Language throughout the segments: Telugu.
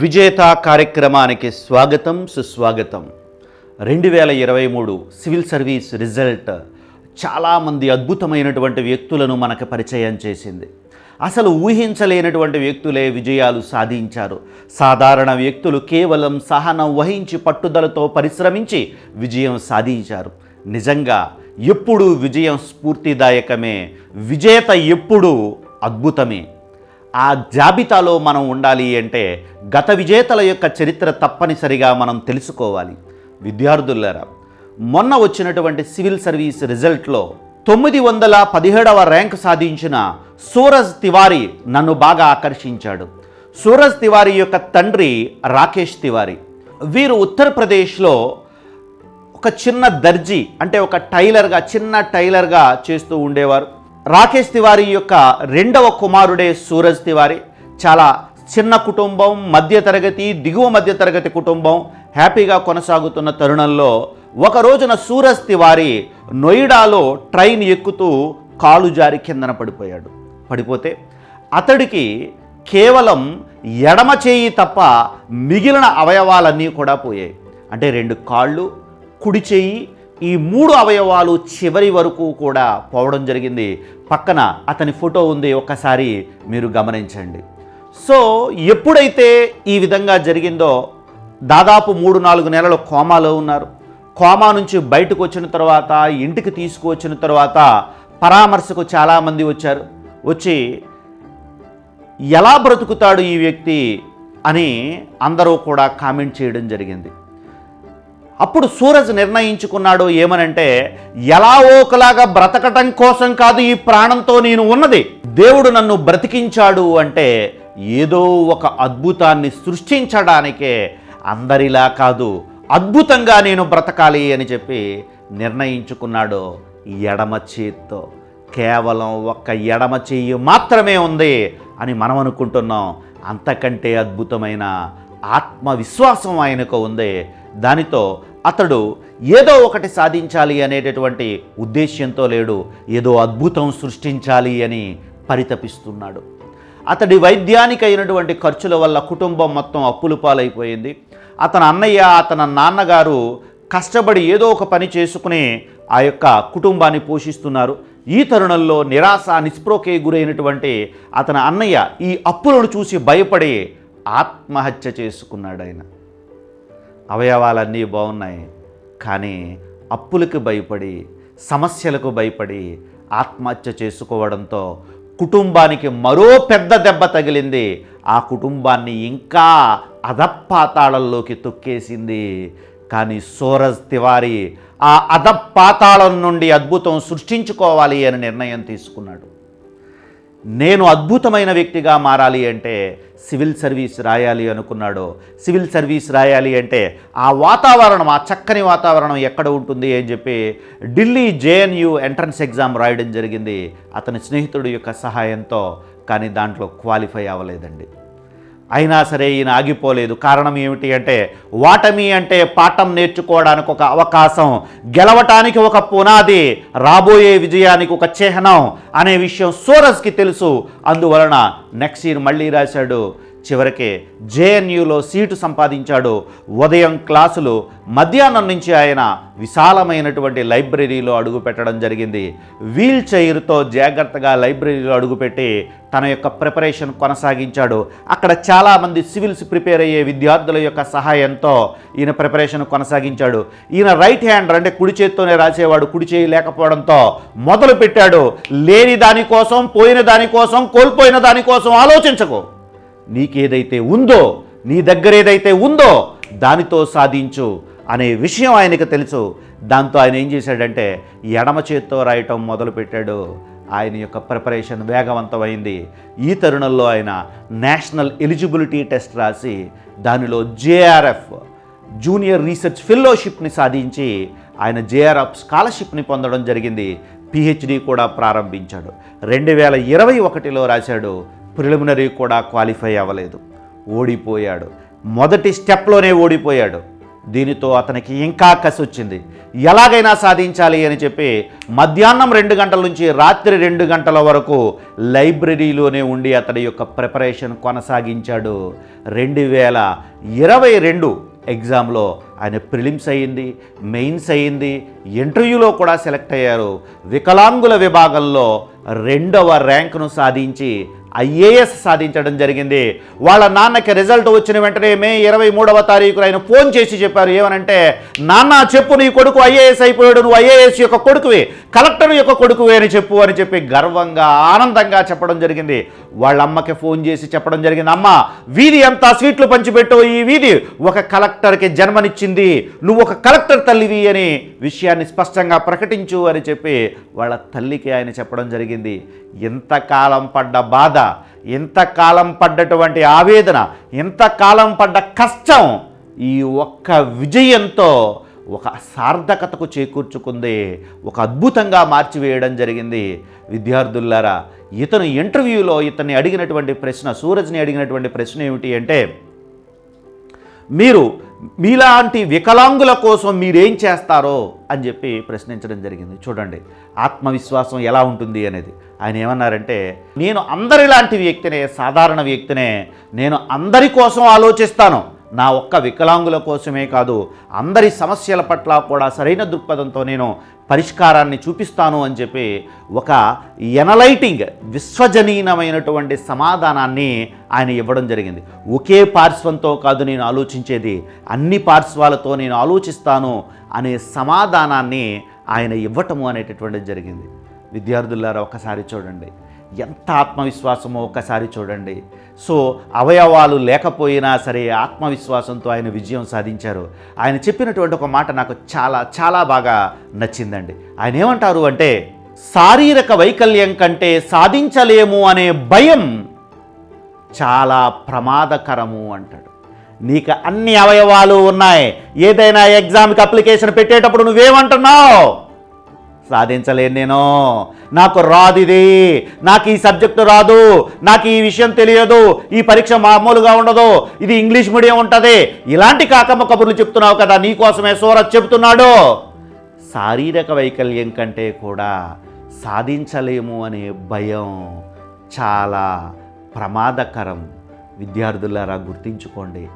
విజేత కార్యక్రమానికి స్వాగతం సుస్వాగతం. రెండు వేల ఇరవై మూడు సివిల్ సర్వీస్ రిజల్ట్ చాలామంది అద్భుతమైనటువంటి వ్యక్తులను మనకు పరిచయం చేసింది. అసలు ఊహించలేనటువంటి వ్యక్తులే విజయాలు సాధించారు. సాధారణ వ్యక్తులు కేవలం సహనం వహించి పట్టుదలతో పరిశ్రమించి విజయం సాధించారు. నిజంగా ఎప్పుడూ విజయం స్ఫూర్తిదాయకమే విజేత ఎప్పుడూ అద్భుతమే. ఆ జాబితాలో మనం ఉండాలి అంటే గత విజేతల యొక్క చరిత్ర తప్పనిసరిగా మనం తెలుసుకోవాలి. విద్యార్థులారా మొన్న వచ్చినటువంటి సివిల్ సర్వీస్ రిజల్ట్లో తొమ్మిది వందల పదిహేడవ ర్యాంక్ సాధించిన సూరజ్ తివారీ నన్ను బాగా ఆకర్షించాడు. సూరజ్ తివారీ యొక్క తండ్రి రాకేష్ తివారీ. వీరు ఉత్తరప్రదేశ్లో ఒక చిన్న దర్జీ అంటే ఒక టైలర్గా చిన్న టైలర్గా చేస్తూ ఉండేవారు. రాకేష్ తివారీ యొక్క రెండవ కుమారుడే సూరజ్ తివారీ. చాలా చిన్న కుటుంబం మధ్యతరగతి దిగువ మధ్యతరగతి కుటుంబం. హ్యాపీగా కొనసాగుతున్న తరుణంలో ఒక రోజున సూరజ్ తివారీ నొయిడాలో ట్రైన్ ఎక్కుతూ కాలు జారి కిందన పడిపోయాడు. పడిపోతే అతడికి కేవలం ఎడమ చేయి తప్ప మిగిలిన అవయవాలన్నీ కూడా పోయాయి. అంటే రెండు కాళ్ళు కుడి చేయి ఈ మూడు అవయవాలు చివరి వరకు కూడా పోవడం జరిగింది. పక్కన అతని ఫోటో ఉంది ఒక్కసారి మీరు గమనించండి. సో ఎప్పుడైతే ఈ విధంగా జరిగిందో దాదాపు మూడు నాలుగు నెలలు కోమాలో ఉన్నారు. కోమా నుంచి బయటకు వచ్చిన తర్వాత ఇంటికి తీసుకువచ్చిన తర్వాత పరామర్శకు చాలామంది వచ్చారు. వచ్చి ఎలా బ్రతుకుతాడు ఈ వ్యక్తి? అని అందరూ కూడా కామెంట్ చేయడం జరిగింది. అప్పుడు సూరజ్ నిర్ణయించుకున్నాడు ఏమనంటే ఎలా ఒకలాగా బ్రతకటం కోసం కాదు ఈ ప్రాణంతో నేను ఉన్నది. దేవుడు నన్ను బ్రతికించాడు అంటే ఏదో ఒక అద్భుతాన్ని సృష్టించడానికే అందరిలా కాదు అద్భుతంగా నేను బ్రతకాలి అని చెప్పి నిర్ణయించుకున్నాడు ఎడమ చేత్తో. కేవలం ఒక్క ఎడమ చెయ్యి మాత్రమే ఉంది అని మనం అనుకుంటున్నాం. అంతకంటే అద్భుతమైన ఆత్మవిశ్వాసం ఆయనకు ఉంది. దానితో అతడు ఏదో ఒకటి సాధించాలి అనేటటువంటి ఉద్దేశ్యంతో లేడు ఏదో అద్భుతం సృష్టించాలి అని పరితపిస్తున్నాడు. అతడి వైద్యానికి అయినటువంటి ఖర్చుల వల్ల కుటుంబం మొత్తం అప్పులు పాలైపోయింది. అతని అన్నయ్య అతని నాన్నగారు కష్టపడి ఏదో ఒక పని చేసుకుని ఆ యొక్క కుటుంబాన్ని పోషిస్తున్నారు. ఈ తరుణంలో నిరాశ నిస్ప్రోకే గురైనటువంటి అతని అన్నయ్య ఈ అప్పులను చూసి భయపడి ఆత్మహత్య చేసుకున్నాడు ఆయన అవయవాలన్నీ బాగున్నాయి. కానీ అప్పులకు భయపడి సమస్యలకు భయపడి ఆత్మహత్య చేసుకోవడంతో కుటుంబానికి మరో పెద్ద దెబ్బ తగిలింది. ఆ కుటుంబాన్ని ఇంకా అధపాతాళంలోకి తొక్కేసింది. కానీ సూరజ్ తివారీ ఆ అధపాతాళం నుండి అద్భుతం సృష్టించుకోవాలి అని నిర్ణయం తీసుకున్నాడు. నేను అద్భుతమైన వ్యక్తిగా మారాలి అంటే సివిల్ సర్వీస్ రాయాలి అనుకున్నాడు సివిల్ సర్వీస్ రాయాలి అంటే ఆ వాతావరణం ఆ చక్కని వాతావరణం ఎక్కడ ఉంటుంది అని చెప్పి ఢిల్లీ జేఎన్యు ఎంట్రన్స్ ఎగ్జామ్ రాయడం జరిగింది. అతని స్నేహితుడి యొక్క సహాయంతో కానీ దాంట్లో క్వాలిఫై అవ్వలేదండి. అయినా సరే ఈయన ఆగిపోలేదు. కారణం ఏమిటి అంటే వాటమి అంటే పాఠం నేర్చుకోవడానికి ఒక అవకాశం గెలవటానికి ఒక పునాది రాబోయే విజయానికి ఒక చిహ్నం అనే విషయం సూరజ్కి తెలుసు. అందువలన నెక్స్ట్ ఇయర్ మళ్ళీ రాశాడు. చివరికి జేఎన్యూలో సీటు సంపాదించాడు. ఉదయం క్లాసులు మధ్యాహ్నం నుంచి ఆయన విశాలమైనటువంటి లైబ్రరీలో అడుగుపెట్టడం జరిగింది. వీల్ చైర్తో జాగ్రత్తగా లైబ్రరీలో అడుగుపెట్టి తన యొక్క ప్రిపరేషన్ కొనసాగించాడు. అక్కడ చాలామంది సివిల్స్ ప్రిపేర్ అయ్యే విద్యార్థుల యొక్క సహాయంతో ఈయన ప్రిపరేషన్ కొనసాగించాడు. ఈయన రైట్ హ్యాండ్ అంటే కుడి చేత్తోనే రాసేవాడు కుడి చేయి లేకపోవడంతో మొదలు పెట్టాడు లేని దానికోసం పోయిన దానికోసం కోల్పోయిన దానికోసం ఆలోచించకు. నీకేదైతే ఉందో నీ దగ్గర ఏదైతే ఉందో దానితో సాధించు అనే విషయం ఆయనకు తెలుసు. దాంతో ఆయన ఏం చేశాడంటే ఎడమ చేత్తో రాయటం మొదలుపెట్టాడు. ఆయన యొక్క ప్రిపరేషన్ వేగవంతమైంది. ఈ తరుణంలో ఆయన నేషనల్ ఎలిజిబిలిటీ టెస్ట్ రాసి దానిలో జేఆర్ఎఫ్ జూనియర్ రీసెర్చ్ ఫెలోషిప్ని సాధించి ఆయన జేఆర్ఎఫ్ స్కాలర్షిప్ని పొందడం జరిగింది. పిహెచ్డి కూడా ప్రారంభించాడు. రెండు వేల ఇరవై ఒకటిలో రాశాడు. ప్రిలిమినరీ కూడా క్వాలిఫై అవ్వలేదు. ఓడిపోయాడు. మొదటి స్టెప్లోనే ఓడిపోయాడు. దీనితో అతనికి ఇంకా కసి వచ్చింది. ఎలాగైనా సాధించాలి అని చెప్పి మధ్యాహ్నం రెండు గంటల నుంచి రాత్రి రెండు గంటల వరకు లైబ్రరీలోనే ఉండి అతడి యొక్క ప్రిపరేషన్ కొనసాగించాడు. రెండు వేల ఇరవై రెండు ఎగ్జామ్లో ఆయన ప్రిలిమ్స్ అయ్యింది మెయిన్స్ అయ్యింది ఇంటర్వ్యూలో కూడా సెలెక్ట్ అయ్యారు. వికలాంగుల విభాగంలో రెండవ ర్యాంకును సాధించి ఐఏఎస్ సాధించడం జరిగింది. వాళ్ళ నాన్నకి రిజల్ట్ వచ్చిన వెంటనే మే ఇరవై మూడవ తారీఖున ఆయన ఫోన్ చేసి చెప్పారు. ఏమనంటే నాన్న చెప్పు నీ కొడుకు ఐఏఎస్ అయిపోయాడు నువ్వు ఐఏఎస్ యొక్క కొడుకువి కలెక్టర్ యొక్క కొడుకువే అని చెప్పు అని చెప్పి గర్వంగా ఆనందంగా చెప్పడం జరిగింది. వాళ్ళ అమ్మకి ఫోన్ చేసి చెప్పడం జరిగింది. అమ్మ వీధి అంతా స్వీట్లు పంచిపెట్టు ఈ వీధి ఒక కలెక్టర్కి జన్మనిచ్చింది నువ్వు ఒక కలెక్టర్ తల్లివి అని విషయాన్ని స్పష్టంగా ప్రకటించు అని చెప్పి వాళ్ళ తల్లికి ఆయన చెప్పడం జరిగింది. ఎంతకాలం పడ్డ బాధ ఎంతకాలం పడ్డటువంటి ఆవేదన ఎంతకాలం పడ్డ కష్టం ఈ ఒక్క విజయంతో ఒక సార్థకతకు చేకూర్చుకుంది ఒక అద్భుతంగా మార్చివేయడం జరిగింది. విద్యార్థులారా ఇతను ఇంటర్వ్యూలో ఇతన్ని అడిగినటువంటి ప్రశ్న సూరజ్ని అడిగినటువంటి ప్రశ్న ఏమిటి అంటే మీరు మీలాంటి వికలాంగుల కోసం మీరేం చేస్తారో అని చెప్పి ప్రశ్నించడం జరిగింది. చూడండి ఆత్మవిశ్వాసం ఎలా ఉంటుంది అనేది. ఆయన ఏమన్నారంటే నేను అందరిలాంటి వ్యక్తినే సాధారణ వ్యక్తినే నేను అందరి కోసం ఆలోచిస్తాను. నా ఒక్క వికలాంగుల కోసమే కాదు అందరి సమస్యల పట్ల కూడా సరైన దృక్పథంతో నేను పరిష్కారాన్ని చూపిస్తాను అని చెప్పి ఒక ఎనలైటింగ్ విశ్వజనీనమైనటువంటి సమాధానాన్ని ఆయన ఇవ్వడం జరిగింది. ఒకే పార్శ్వంతో కాదు నేను ఆలోచించేది అన్ని పార్శ్వాలతో నేను ఆలోచిస్తాను అనే సమాధానాన్ని ఆయన ఇవ్వటము అనేటటువంటిది జరిగింది. విద్యార్థులారా ఒకసారి చూడండి. ఎంత ఆత్మవిశ్వాసమో ఒకసారి చూడండి. సో అవయవాలు లేకపోయినా సరే ఆత్మవిశ్వాసంతో ఆయన విజయం సాధించారు. ఆయన చెప్పినటువంటి ఒక మాట నాకు చాలా చాలా బాగా నచ్చిందండి. ఆయన ఏమంటారు అంటే శారీరక వైకల్యం కంటే సాధించలేము అనే భయం చాలా ప్రమాదకరము అంటాడు. నీకు అన్ని అవయవాలు ఉన్నాయి. ఏదైనా ఎగ్జామ్కి అప్లికేషన్ పెట్టేటప్పుడు నువ్వేమంటున్నావు? సాధించలేను నేను. నాకు రాదు ఇది. నాకు ఈ సబ్జెక్టు రాదు. నాకు ఈ విషయం తెలియదు. ఈ పరీక్ష మామూలుగా ఉండదు. ఇది ఇంగ్లీష్ మీడియం ఉంటుంది. ఇలాంటి కాకమ్మ కబుర్లు చెప్తున్నావు కదా నీకోసమే సూరత్ చెప్తున్నాడు. శారీరక వైకల్యం కంటే కూడా సాధించలేము అనే భయం చాలా ప్రమాదకరం. విద్యార్థులారా గుర్తించుకోండి.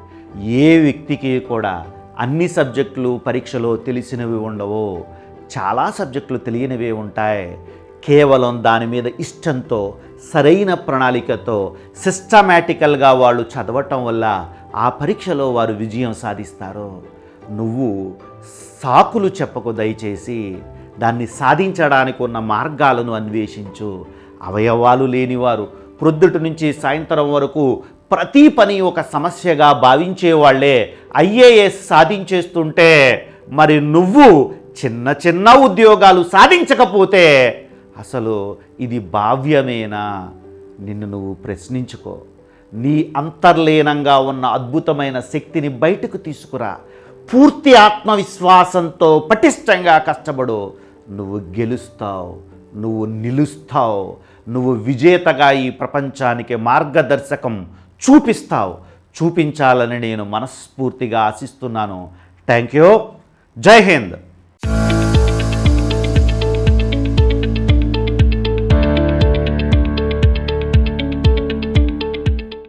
ఏ వ్యక్తికి కూడా అన్ని సబ్జెక్టులు పరీక్షలో తెలిసినవి ఉండవు. చాలా సబ్జెక్టులు తెలియనివే ఉంటాయి. కేవలం దాని మీద ఇష్టంతో సరైన ప్రణాళికతో సిస్టమేటికల్గా వాళ్ళు చదవటం వల్ల ఆ పరీక్షలో వారు విజయం సాధిస్తారు. నువ్వు సాకులు చెప్పకు దయచేసి దాన్ని సాధించడానికి ఉన్న మార్గాలను అన్వేషించు. అవయవాలు లేనివారు ప్రొద్దుటి నుంచి సాయంత్రం వరకు ప్రతి పని ఒక సమస్యగా భావించే వాళ్ళే ఐఏఎస్ సాధించేస్తుంటే మరి నువ్వు చిన్న చిన్న ఉద్యోగాలు సాధించకపోతే అసలు ఇది భావ్యమేనా నిన్ను నువ్వు ప్రశ్నించుకో. నీ అంతర్లీనంగా ఉన్న అద్భుతమైన శక్తిని బయటకు తీసుకురా. పూర్తి ఆత్మవిశ్వాసంతో పటిష్టంగా కష్టపడు. నువ్వు గెలుస్తావు. నువ్వు నిలుస్తావు. నువ్వు విజేతగా ఈ ప్రపంచానికి మార్గదర్శకం చూపిస్తావు. చూపించాలని నేను మనస్ఫూర్తిగా ఆశిస్తున్నాను. Thank you. జై హింద్.